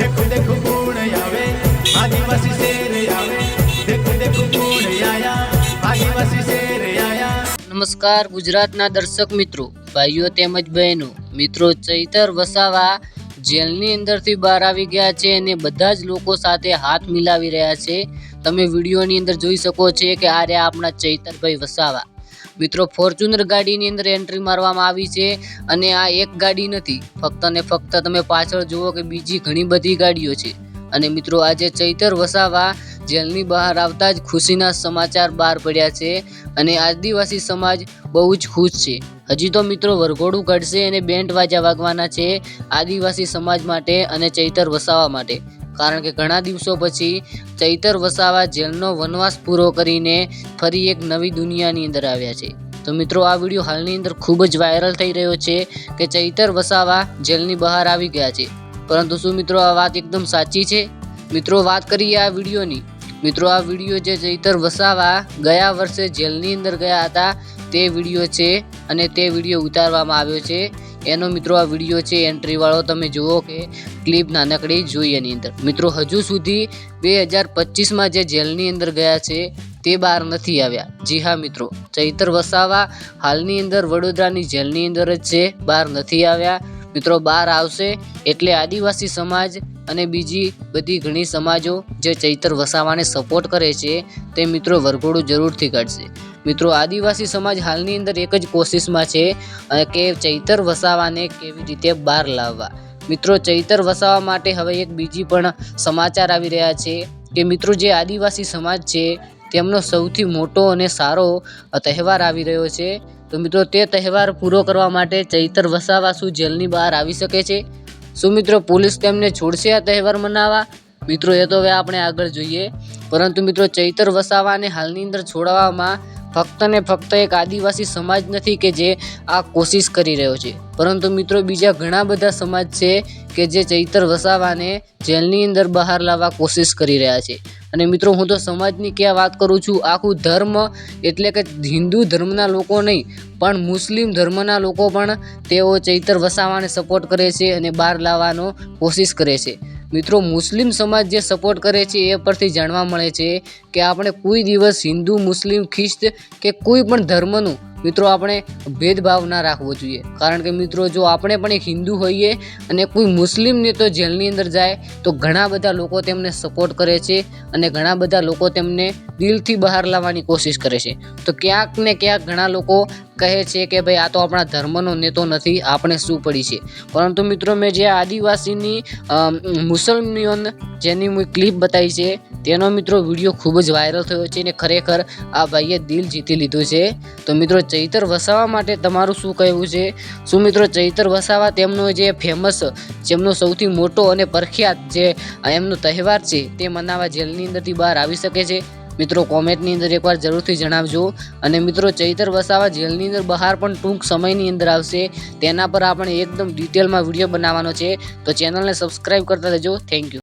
દેખો દેખો કોણ આવે? આદિવાસી શેર આવે. દેખો દેખો કોણ આયા? આદિવાસી શેર આયા. નમસ્કાર ગુજરાતના દર્શક મિત્રો, ભાઈઓ તેમજ બહેનો. મિત્રો ચૈતર વસાવા જેલની અંદરથી બહાર આવી ગયા છે અને બધા જ લોકો સાથે હાથ મિલાવી રહ્યા છે. તમે વિડીયોની અંદર જોઈ શકો છો કે આ રહ્યા આપણા ચૈતરભાઈ વસાવા. મિત્રો, ફોર્ચ્યુનર ગાડીની અંદર એન્ટ્રી મારવામાં આવી છે અને આ એક ગાડી નથી. ફક્ત ને ફક્ત તમે પાછળ જુઓ કે બીજી ઘણી બધી ગાડીઓ છે. અને મિત્રો, આજે ચૈતર વસાવા જેલની બહાર આવતા જ ખુશીના સમાચાર બહાર પડ્યા છે અને આદિવાસી સમાજ બહુ જ ખુશ છે. હજી તો મિત્રો, વરઘોડું કાઢશે અને બેન્ડ વાજા વાગવાના છે આદિવાસી સમાજ માટે અને ચૈતર વસાવા માટે. કારણ કે ઘણા દિવસો પછી ચૈતર વસાવા જેલનો વનવાસ પૂરો કરીને ફરી એક નવી દુનિયાની અંદર આવ્યા છે. તો મિત્રો, આ વીડિયો હાલની અંદર ખૂબ જ વાયરલ થઈ રહ્યો છે કે ચૈતર વસાવા જેલની બહાર આવી ગયા છે. પરંતુ શું મિત્રો, આ વાત એકદમ સાચી છે? મિત્રો, વાત કરીએ આ વિડીયોની. મિત્રો, આ વીડિયો જે ચૈતર વસાવા ગયા વર્ષે જેલની અંદર ગયા હતા તે વીડિયો છે અને તે વીડિયો ઉતારવામાં આવ્યો છે. એનો મિત્રો આ વીડિયો છે એન્ટ્રીવાળો તમે જુઓ કે ક્લિપ નાનકડી જોઈ એની અંદર. મિત્રો, હજુ સુધી બે હજાર પચીસમાં જે જેલની અંદર ગયા છે તે બહાર નથી આવ્યા. જી હા, મિત્રો. ચૈતર વસાવા હાલની અંદર વડોદરાની જેલની અંદર જ છે. બહાર નથી આવ્યા. મિત્રો બહાર આવશે એટલે આદિવાસી સમાજ અને બીજી બધી ઘણી સમાજો જે ચૈતર વસાવાને સપોર્ટ કરે છે, તે મિત્રો વરઘોડું જરૂરથી કાઢશે. મિત્રો આદિવાસી સમાજ હાલની અંદર એક જ કોશિશમાં છે કે ચૈતર વસાવાને કેવી રીતે બહાર લાવવા. મિત્રો ચૈતર વસાવા માટે હવે એક બીજી પણ સમાચાર આવી રહ્યા છે, કે મિત્રો જે આદિવાસી સમાજ છે, તેમનો સૌથી મોટો અને સારો તહેવાર આવી રહ્યો છે તો મિત્રો, તે તહેવાર પૂરો કરવા માટે ચૈતર વસાવા શું જેલની બહાર આવી શકે છે. શું મિત્રો, પોલીસ તેમને છોડશે આ તહેવાર મનાવવા? મિત્રો, એ તો હવે આપણે આગળ જોઈએ. પરંતુ મિત્રો, ચૈતર વસાવાને હાલની અંદર છોડાવવામાં ફક્ત ને ફક્ત એક આદિવાસી સમાજ નથી કે જે આ કોશિશ કરી રહ્યો છે. પરંતુ મિત્રો, બીજા ઘણા બધા સમાજ છે કે જે ચૈતર વસાવાને જેલની અંદર બહાર લાવવા કોશિશ કરી રહ્યા છે. અને મિત્રો, હું તો સમાજની ક્યાં વાત કરું છું? આખું ધર્મ એટલે કે હિન્દુ ધર્મના લોકો નહીં, પણ મુસ્લિમ ધર્મના લોકો પણ તેઓ ચૈતર વસાવાને સપોર્ટ કરે છે અને બહાર લાવવાનો કોશિશ કરે છે. મિત્રો, મુસ્લિમ સમાજ જે સપોર્ટ કરે છે એ પરથી જાણવા મળે છે કે આપણે કોઈ દિવસ હિન્દુ, મુસ્લિમ, ખ્રિસ્ત કે કોઈ પણ ધર્મનું મિત્રો, આપણે ભેદભાવ ના રાખવો જોઈએ. કારણ કે મિત્રો, જો આપણે પણ એક હિન્દુ હોઈએ અને કોઈ મુસ્લિમને તો જેલની અંદર જાય, તો ઘણા બધા લોકો તેમને સપોર્ટ કરે છે અને ઘણા બધા લોકો તેમને દિલથી બહાર લાવવાની કોશિશ કરે છે. તો ક્યાંક ને ક્યાંક ઘણા લોકો કહે છે કે ભાઈ, આ તો આપણા ધર્મનો નેતો નથી, આપણે શું પડી છે? પરંતુ મિત્રો, મેં જે આદિવાસીની મુસલમાન જેની મેં ક્લિપ બતાવી છે, તેનો મિત્રો વીડિયો ખૂબ જ વાયરલ થયો છે અને ખરેખર આ ભાઈએ દિલ જીતી લીધું છે. તો મિત્રો, ચૈતર વસાવા માટે તમારું શું કહેવું છે? શું મિત્રો, ચૈતર વસાવા તેમનો જે ફેમસ જેમનો સૌથી મોટો અને પ્રખ્યાત જે એમનો તહેવાર છે, તે મનાવવા જેલની અંદરથી બહાર આવી શકે છે? મિત્રો, કોમેન્ટની અંદર એકવાર જરૂરથી જણાવજો. અને મિત્રો, ચૈતર વસાવા જેલની અંદર બહાર પણ ટૂંક સમયની અંદર આવશે. તેના પર આપણે એકદમ ડિટેલમાં વીડિયો બનાવવાનો છે. તો ચેનલને સબસ્ક્રાઈબ કરતા રહેજો. Thank you